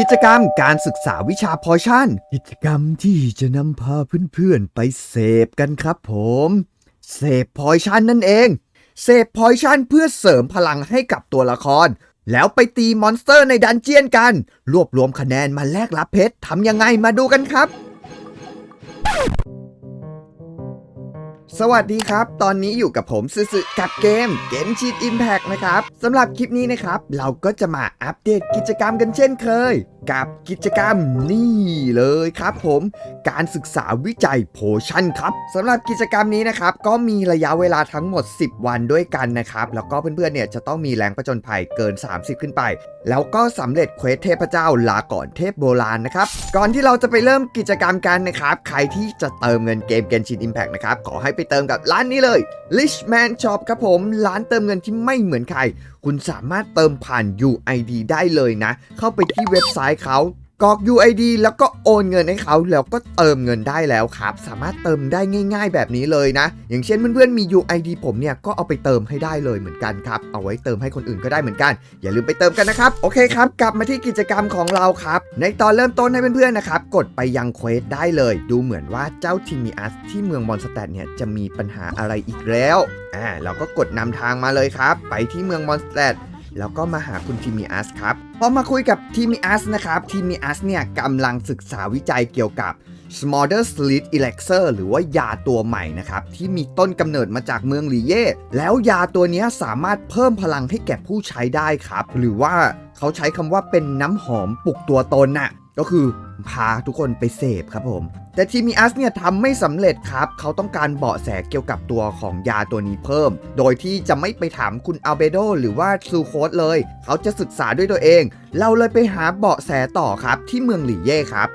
กิจกรรมการศึกษาวิชาพอชั่น กิจกรรมที่จะนำพาเพื่อนๆ ไปเสพกันครับผม เสพพอยชั่นนั่นเอง เสพพอยชั่นเพื่อเสริมพลังให้กับตัวละคร แล้วไปตีมอนสเตอร์ในดันเจียนกัน รวบรวมคะแนนมาแลกรับเพชรทำยังไงมาดูกันครับ สวัสดีครับ ตอนนี้อยู่กับผมซึซึกับเกม Genshin Impact นะครับสำหรับคลิปนี้นะครับ เราก็จะมาอัปเดตกิจกรรมกันเช่นเคย กับกิจกรรมนี่เลยครับผมการศึกษาวิจัยโพชั่นครับสำหรับกิจกรรมนี้นะครับ ก็มีระยะเวลาทั้งหมด 10 วันด้วยกันนะครับ แล้วก็เพื่อนๆเนี่ยจะต้องมีแรงประจนภัยเกิน 30 ขึ้นไป แล้วก็สำเร็จเควสเทพเจ้าลาก่อนเทพโบราณนะครับก่อนที่เราจะไปเริ่มกิจกรรมกันนะครับใครที่จะเติมเงินเกม Genshin Impact นะครับขอให้ไปเติมกับร้านนี้เลย Richman Shop ครับผม ร้านเติมเงินที่ไม่เหมือนใคร คุณสามารถเติมผ่าน UID ได้เลยนะ เข้าไปที่เว็บไซต์เขา กรอก UID แล้วก็โอนเงินให้เขาแล้วก็เติมเงินได้แล้วครับ สามารถเติมได้ง่าย ๆ แบบนี้เลยนะ อย่างเช่นเพื่อนๆมี UID ผมเนี่ยก็เอาไปเติมให้ได้เลยเหมือนกันครับ เอาไว้เติมให้คนอื่นก็ได้เหมือนกัน อย่าลืมไปเติมกันนะครับ โอเคครับ กลับมาที่กิจกรรมของเราครับ ในตอนเริ่มต้นให้เพื่อนๆนะครับ กดไปยังเควสได้เลย ดูเหมือนว่าเจ้าทิมิอัสที่เมืองมอนสแตทเนี่ยจะมีปัญหาอะไรอีกแล้ว อ่าเราก็กดนำทางมาเลยครับ ไปที่เมืองมอนสแตท แล้วก็มาหาคุณทีมีอัสครับพอมาคุยกับทีมีอัสนะครับทีมีอัสเนี่ยกำลังศึกษาวิจัยเกี่ยวกับ s m o l d e r Sleep Elixir หรือว่ายาตัวใหม่นะครับ ที่มีต้นกำเนิดมาจากเมืองหลีเย่แล้วยาตัวนี้สามารถเพิ่มพลังให้แก่ผู้ใช้ได้ครับ หรือว่าเขาใช้คำว่าเป็นน้ำหอมปลุกตัวตนน่ะ ก็คือพาทุกคนไปเสพครับผม แต่ทีมีอัสเนี่ยทำไม่สำเร็จครับ เขาต้องการเบาะแสเกี่ยวกับตัวของยาตัวนี้เพิ่ม โดยที่จะไม่ไปถามคุณอัลเบโดหรือว่าซูโคสเลย เขาจะศึกษาด้วยตัวเอง เราเลยไปหาเบาะแสต่อครับที่เมืองหลี่เย่ครับ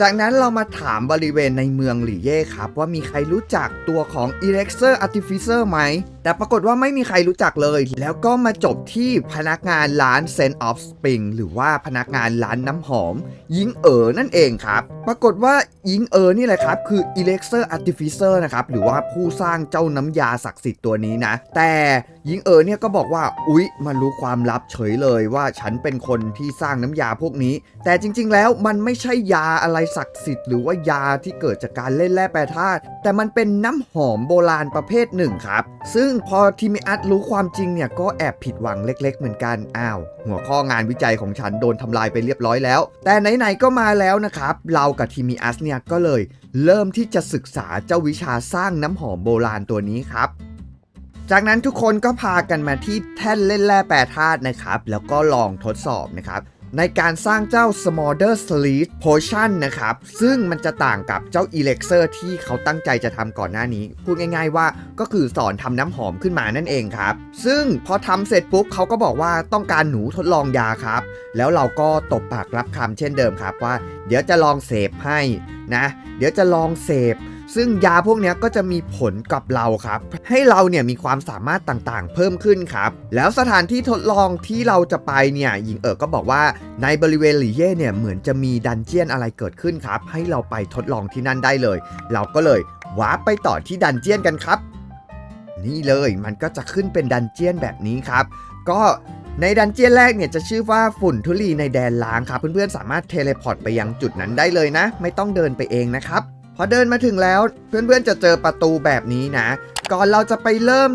จากนั้นเรามาถามบริเวณในเมืองหลี่เย่ครับ ว่ามีใครรู้จักตัวของ e l e x e r Artificer ไหมแต่ปรากฏว่าไม่มีใครรู้จักเลย แล้วก็มาจบที่พนักงานร้าน Scent of Spring หรือว่าพนักงานร้านน้ำหอม ยิงเอ๋อนั่นเองครับ ปรากฏว่ายิงเอ๋อนี่แหละครับ คือ e l e x e r Artificer นะครับ หรือว่าผู้สร้างเจ้าน้ำยาศักดิ์สิทธิ์ตัวนี้นะ แต่ยิงเอ๋อเนี่ยก็บอกว่า อุ๊ย มันรู้ความลับเฉยเลยว่าฉันเป็นคนที่สร้างน้ำยาพวกนี้ แต่จริง ๆ แล้วมันไม่ใช่ยาอะไรศักดิ์สิทธิ์หรือว่ายาที่เกิดจากการเล่นแร่แปรธาตุแต่มันเป็นน้ำหอมโบราณประเภทหนึ่งครับ ซึ่งพอทีมิอัตรู้ความจริงเนี่ยก็แอบผิดหวังเล็ก ๆ เหมือนกัน อ้าว หัวข้องานวิจัยของฉันโดนทำลายไปเรียบร้อยแล้ว แต่ไหนๆก็มาแล้วนะครับ เรากับทีมิอัสเนี่ยก็เลย เริ่มที่จะศึกษาเจ้าวิชาสร้างน้ำหอมโบราณตัวนี้ครับจากนั้นทุกคนก็พากันมาที่แท่นเล่นแร่แปรธาตุนะครับ แล้วก็ลองทดสอบนะครับ ในการสร้างเจ้า Smolder Sleep Potion นะครับ ซึ่งมันจะต่างกับเจ้า Elixir ที่เขาตั้งใจจะทำก่อนหน้านี้ พูดง่ายๆว่าก็คือสอนทำน้ำหอมขึ้นมานั่นเองครับ ซึ่งพอทำเสร็จปุ๊บเขาก็บอกว่าต้องการหนูทดลองยาครับ แล้วเราก็ตบปากรับคำเช่นเดิมครับว่า เดี๋ยวจะลองเสพให้นะ เดี๋ยวจะลองเสพ ซึ่งยาพวกนี้ก็จะมีผลกับเราครับ ให้เราเนี่ยมีความสามารถต่างๆ เพิ่มขึ้นครับ แล้วสถานที่ทดลองที่เราจะไปเนี่ยหญิงเอ๋อก็บอกว่าในบริเวณหลี่เย่เนี่ยเหมือนจะมีดันเจียนอะไรเกิดขึ้นครับ ให้เราไปทดลองที่นั่นได้เลย เราก็เลยวาร์ปไปต่อที่ดันเจียนกันครับ นี่เลยมันก็จะขึ้นเป็นดันเจียนแบบนี้ครับ ก็ในดันเจียนแรกเนี่ยจะชื่อว่าฝุ่นทุลีในแดนล้างครับ เพื่อนๆสามารถเทเลพอร์ตไปยังจุดนั้นได้เลยนะ ไม่ต้องเดินไปเองนะครับ พอเดินมาถึงแล้วเพื่อนๆจะเจอประตูแบบนี้นะ ก่อนเราจะไปเริ่ม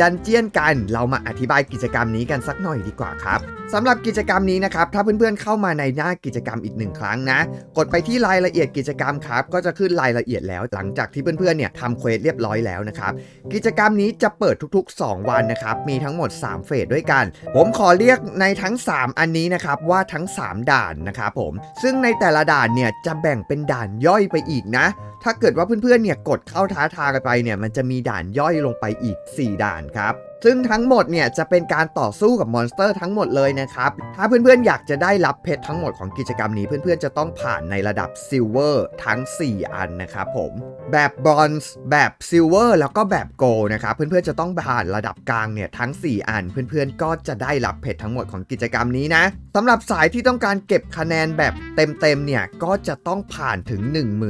ดันเจียนกัน เรามาอธิบายกิจกรรมนี้กันสักหน่อยดีกว่าครับสำหรับกิจกรรมนี้นะครับ ถ้าเพื่อนๆเข้ามาในหน้ากิจกรรมอีกหนึ่งครั้งนะ กดไปที่รายละเอียดกิจกรรมครับ ก็จะขึ้นรายละเอียดแล้ว หลังจากที่เพื่อนๆเนี่ยทำเควสเรียบร้อยแล้วนะครับ กิจกรรมนี้จะเปิดทุก ๆ 2 วันนะครับ มีทั้งหมด 3 เฟสด้วยกัน ผมขอเรียกในทั้ง 3 อันนี้นะครับว่าทั้ง 3 ด่านนะครับผม ซึ่งในแต่ละด่านเนี่ยจะแบ่งเป็นด่านย่อยไปอีกนะ ถ้าเกิดว่าเพื่อนๆเนี่ยกดเข้าท้าทายไปเนี่ยมันจะมีด่านย่อยลงไปอีก 4 ด่านครับซึ่งทั้งหมดเนี่ยจะเป็นการต่อสู้กับมอนสเตอร์ทั้งหมดเลยนะครับ ถ้าเพื่อนๆอยากจะได้รับเพชรทั้งหมดของกิจกรรมนี้เพื่อนๆจะต้องผ่านในระดับซิลเวอร์ทั้ง 4 อันนะครับผม แบบบรอนซ์แบบซิลเวอร์แล้วก็แบบโกลนะครับเพื่อนๆจะต้องผ่านระดับกลางเนี่ยทั้ง 4 อัน เพื่อนๆก็จะได้รับเพชรทั้งหมดของกิจกรรมนี้นะสำหรับสายที่ต้องการเก็บคะแนนแบบเต็มๆเนี่ยก็จะต้องผ่านถึง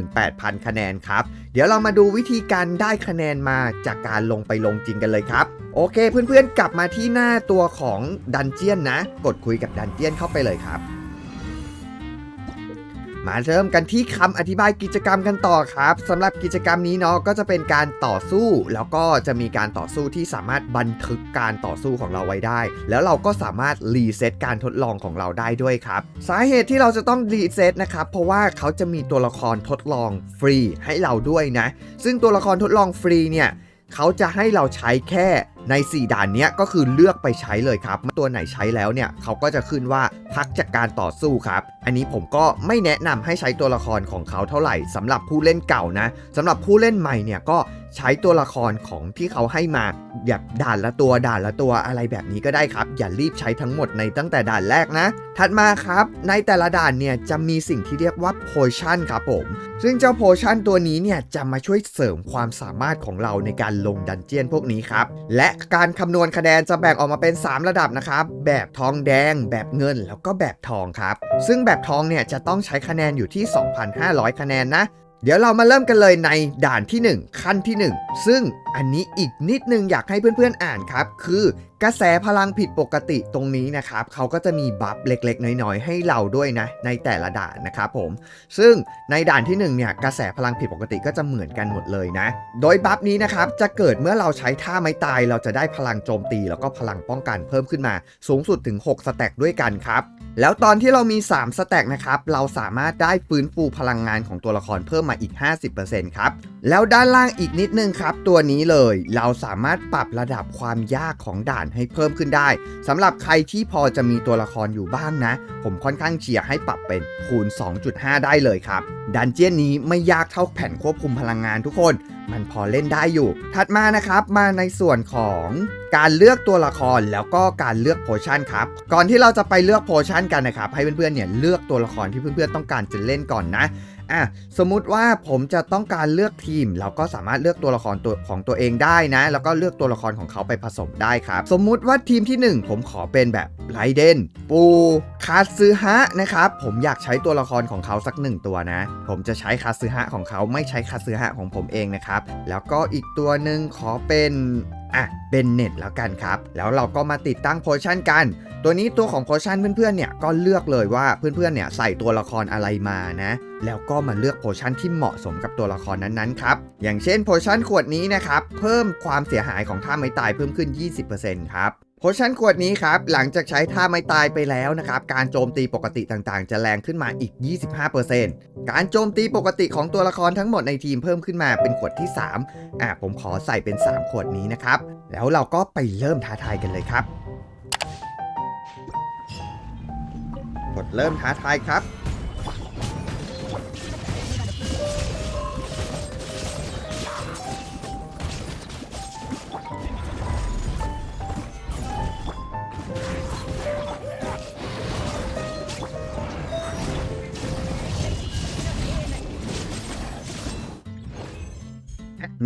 18,000 คะแนนครับ เดี๋ยวเรามาดูวิธีการได้คะแนนมาจากการลงไปลงจริงกันเลยครับโอเคเพื่อนๆกลับมาที่หน้าตัวของดันเจียนนะ กดคุยกับดันเจียนเข้าไปเลยครับ มาเริ่มกันที่คำอธิบายกิจกรรมกันต่อครับสำหรับกิจกรรมนี้เนาะก็จะเป็นการต่อสู้ แล้วก็จะมีการต่อสู้ที่สามารถบันทึกการต่อสู้ของเราไว้ได้ แล้วเราก็สามารถรีเซ็ตการทดลองของเราได้ด้วยครับ สาเหตุที่เราจะต้องรีเซ็ตนะครับเพราะว่าเขาจะมีตัวละครทดลองฟรีให้เราด้วยนะ ซึ่งตัวละครทดลองฟรีเนี่ยเขาจะให้เราใช้แค่ ใน 4 ด่านนี้ก็คือเลือกไปใช้เลยครับ ตัวไหนใช้แล้วเนี่ยเขาก็จะขึ้นว่าพักจากการต่อสู้ครับ อันนี้ผมก็ไม่แนะนำให้ใช้ตัวละครของเขาเท่าไหร่สำหรับผู้เล่นเก่านะสำหรับผู้เล่นใหม่เนี่ยก็ ใช้ตัวละครของที่เขาให้มาแบบด่านละตัวด่านละตัวอะไรแบบนี้ก็ได้ครับ อย่ารีบใช้ทั้งหมดในตั้งแต่ด่านแรกนะ ถัดมาครับ ในแต่ละด่านเนี่ยจะมีสิ่งที่เรียกว่าโพชั่นครับผม ซึ่งเจ้าโพชั่นตัวนี้เนี่ยจะมาช่วยเสริมความสามารถของเราในการลงดันเจียนพวกนี้ครับ และการคำนวณคะแนนจะแบ่งออกมาเป็น 3 ระดับนะครับ แบบทองแดง แบบเงินแล้วก็แบบทองครับ ซึ่งแบบทองเนี่ยจะต้องใช้คะแนนอยู่ที่ 2,500 คะแนนนะ เดี๋ยวเรามาเริ่มกันเลยในด่านที่ 1 ขั้นที่ 1 ซึ่งอันนี้อีกนิดนึงอยากให้เพื่อนๆอ่านครับ คือ กระแสพลังผิดปกติตรงนี้นะครับเขาก็จะมีบัฟเล็กๆ น้อยๆ ให้เราด้วยนะ ในแต่ละด่านนะครับผม ซึ่งในด่านที่1เนี่ยกระแสพลังผิดปกติก็จะเหมือนกันหมดเลยนะ โดยบัฟนี้นะครับจะเกิดเมื่อเราใช้ท่าไม้ตาย เราจะได้พลังโจมตี แล้วก็พลังป้องกันเพิ่มขึ้นมาสูงสุดถึง 6 สแต็กด้วยกันครับแล้วตอนที่เรามี 3 สแต็กนะครับเราสามารถได้ฟื้นฟูพลังงานของตัวละครเพิ่มมาอีก 50%ครับแล้วด้านล่างอีกนิดนึงครับตัวนี้เลย เราสามารถปรับระดับความยากของด่านให้เพิ่มขึ้นได้สำหรับใครที่พอจะมีตัวละครอยู่บ้างนะ ผมค่อนข้างเชียร์ให้ปรับเป็นคูณ 2.5 ได้เลยครับ ดันเจียนนี้ไม่ยากเท่าแผ่นควบคุมพลังงานทุกคน มันพอเล่นได้อยู่ ถัดมานะครับมาในส่วนของการเลือกตัวละครแล้วก็การเลือกโพชั่นครับก่อนที่เราจะไปเลือกโพชั่นกันนะครับให้เพื่อนๆเนี่ยเลือกตัวละครที่เพื่อนๆต้องการจะเล่นก่อนนะ อะสมมุติว่าผมจะต้องการเลือกทีม เราก็สามารถเลือกตัวละครตัวของตัวเองได้นะ แล้วก็เลือกตัวละครของเขาไปผสมได้ครับ สมมุติว่าทีมที่ 1 ผมขอเป็นแบบไรเดนปูคาซึฮะนะครับ ผมอยากใช้ตัวละครของเขาสักหนึ่งตัวนะ ผมจะใช้คาซึฮะของเขาไม่ใช้คาซึฮะของผมเองนะครับ แล้วก็อีกตัวหนึ่งขอเป็น อะเป็นเน็ตแล้วกันครับ แล้วเราก็มาติดตั้งโพชั่นกัน ตัวนี้ตัวของโพชั่นเพื่อนๆเนี่ยก็เลือกเลยว่าเพื่อนๆเนี่ยใส่ตัวละครอะไรมานะ แล้วก็มาเลือกโพชั่นที่เหมาะสมกับตัวละครนั้นๆครับอย่างเช่นโพชั่นขวดนี้นะครับเพิ่มความเสียหายของท่าไม้ตายเพิ่มขึ้น 20%ครับ โพชั่นขวดนี้ครับ หลังจากใช้ท่าไม้ตายไปแล้วนะครับ การโจมตีปกติต่างๆ จะแรงขึ้นมาอีก 25%การโจมตีปกติของตัวละครทั้งหมดในทีมเพิ่มขึ้นมาเป็นขวดที่ 3 อะผมขอใส่เป็น 3 ขวดนี้นะครับ แล้วเราก็ไปเริ่มท้าทายกันเลยครับ กดเริ่มท้าทายครับ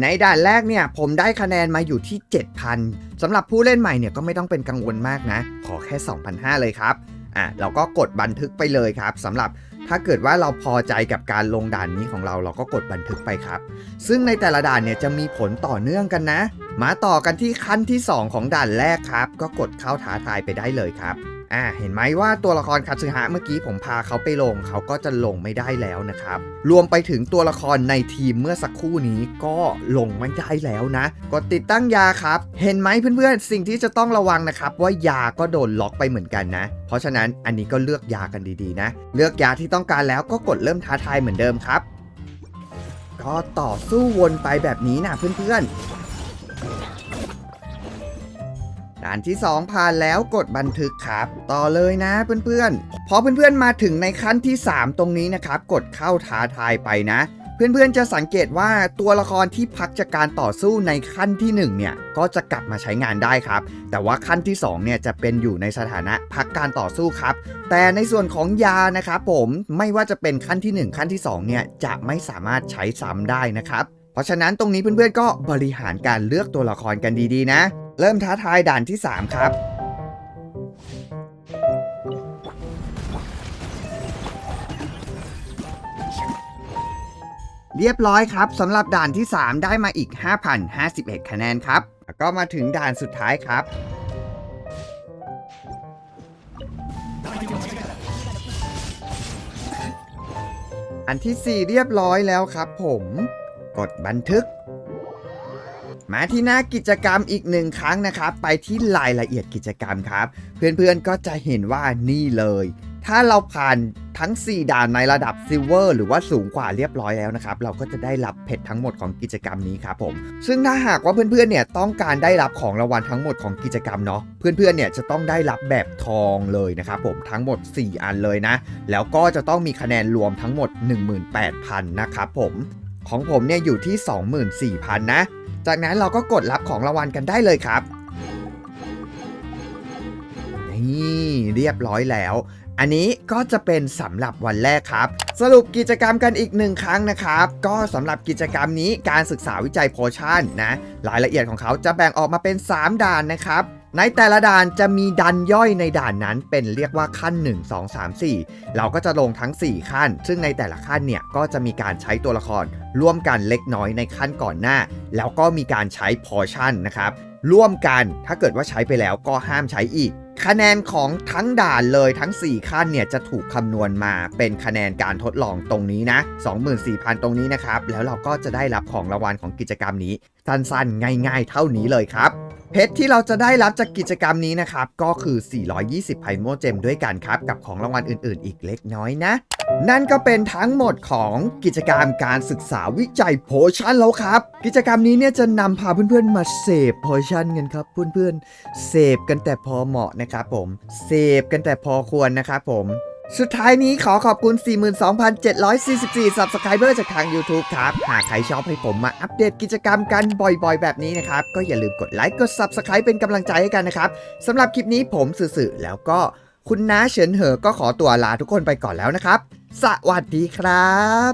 ในด่านแรกเนี่ยผมได้คะแนนมาอยู่ที่ 7,000สำหรับผู้เล่นใหม่เนี่ยก็ไม่ต้องเป็นกังวลมากนะ ขอแค่ 2,500 เลยครับอะเราก็กดบันทึกไปเลยครับสำหรับถ้าเกิดว่าเราพอใจกับการลงด่านนี้ของเราเราก็กดบันทึกไปครับ ซึ่งในแต่ละด่านเนี่ยจะมีผลต่อเนื่องกันนะ มาต่อกันที่ขั้นที่ 2 ของด่านแรกครับ ก็กดเข้าท้าทายไปได้เลยครับ อ่าเห็นไหมว่าตัวละครคาซึฮะเมื่อกี้ผมพาเขาไปลง เขาก็จะลงไม่ได้แล้วนะครับ รวมไปถึงตัวละครในทีมเมื่อสักครู่นี้ก็ลงไม่ได้แล้วนะ กดติดตั้งยาครับ เห็นไหมเพื่อนๆ สิ่งที่จะต้องระวังนะครับ ว่ายาก็โดนล็อกไปเหมือนกันนะ เพราะฉะนั้นอันนี้ก็เลือกยากันดีๆนะ เลือกยาที่ต้องการแล้วก็กดเริ่มท้าทายเหมือนเดิมครับ ก็ต่อสู้วนไปแบบนี้นะเพื่อนๆ ด่านที่ 2 ผ่านแล้วกดบันทึกครับ ต่อเลยนะเพื่อนๆ พอเพื่อนๆมาถึงในขั้นที่ 3 ตรงนี้นะครับ กดเข้าท้าทายไปนะ เพื่อนๆจะสังเกตว่าตัวละครที่พักจากการต่อสู้ในขั้นที่ 1 เนี่ย ก็จะกลับมาใช้งานได้ครับ แต่ว่าขั้นที่ 2 เนี่ยจะเป็นอยู่ในสถานะพักการต่อสู้ครับ แต่ในส่วนของยานะครับผมไม่ว่าจะเป็นขั้นที่ 1 ขั้นที่ 2 เนี่ยจะไม่สามารถใช้ซ้ำได้นะครับ เพราะฉะนั้นตรงนี้เพื่อนๆก็บริหารการเลือกตัวละครกันดีๆ นะ เริ่มท้าทายด่านที่ 3 ครับ เรียบร้อยครับสำหรับด่านที่ 3 ได้มาอีก 5,051 คะแนนครับ แล้วก็มาถึงด่านสุดท้ายครับอันที่ 4 เรียบร้อยแล้วครับผม กดบันทึก มาที่หน้ากิจกรรมอีกหนึ่งครั้งนะครับ ไปที่รายละเอียดกิจกรรมครับ เพื่อนๆก็จะเห็นว่านี่เลย ถ้าเราผ่านทั้ง 4 ด่านในระดับซิลเวอร์หรือว่าสูงกว่าเรียบร้อยแล้วนะครับ เราก็จะได้รับเพชรทั้งหมดของกิจกรรมนี้ครับผม ซึ่งถ้าหากว่าเพื่อนๆเนี่ยต้องการได้รับของรางวัลทั้งหมดของกิจกรรมเนาะเพื่อนๆเนี่ยจะต้องได้รับแบบทองเลยนะครับผมทั้งหมด 4 อันเลยนะ แล้วก็จะต้องมีคะแนนรวมทั้งหมด 18,000นะครับผมของผมเนี่ยอยู่ที่ 24,000 นะ จากนั้นเราก็กดรับของรางวัลกันได้เลยครับ นี่เรียบร้อยแล้ว อันนี้ก็จะเป็นสำหรับวันแรกครับ สรุปกิจกรรมกันอีกหนึ่งครั้งนะครับ ก็สำหรับกิจกรรมนี้การศึกษาวิจัยโพชั่นนะ รายละเอียดของเขาจะแบ่งออกมาเป็น 3 ด่านนะครับ ในแต่ละด่านจะมีดันย่อยในด่านนั้นเป็นเรียกว่าขั้น 1 2 3 4 เราก็จะลงทั้ง 4 ขั้น ซึ่งในแต่ละขั้นเนี่ยก็จะมีการใช้ตัวละคร ร่วมกันเล็กน้อยในขั้นก่อนหน้า แล้วก็มีการใช้พอชั่นนะครับร่วมกันถ้าเกิดว่าใช้ไปแล้วก็ห้ามใช้อีก คะแนนของทั้งด่านเลยทั้ง 4 ขั้นเนี่ยจะถูกคำนวณมาเป็นคะแนนการทดลองตรงนี้นะ 24,000 ตรงนี้นะครับ แล้วเราก็จะได้รับของรางวัลของกิจกรรมนี้ สั้นๆ ง่ายๆ เท่านี้เลยครับ เพชรที่เราจะได้รับจากกิจกรรมนี้นะครับ ก็คือ 420ไพโมเจมด้วยกันครับ กับของรางวัลอื่นๆ อีกเล็กน้อยนะ นั่นก็เป็นทั้งหมดของกิจกรรมการศึกษาวิจัยโพชั่นแล้วครับ กิจกรรมนี้เนี่ยจะนำพาเพื่อนๆมาเสพโพชั่นกันครับเพื่อนๆเสพกันแต่พอเหมาะนะครับผมเสพกันแต่พอควรนะครับผมสุดท้ายนี้ขอขอบคุณ 42,744 Subscriber จากทาง YouTube ครับ หากใครชอบให้ผมมาอัปเดตกิจกรรมกันบ่อยๆ แบบนี้นะครับ ก็อย่าลืมกดไลค์ กด Subscribe เป็นกำลังใจให้กันนะครับ สำหรับคลิปนี้ผมสื่อๆแล้วก็ คุณน้าเฉินเหอก็ขอตัวลาทุกคนไปก่อนแล้วนะครับ สวัสดีครับ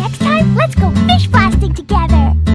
Next time, let's go fish blasting together.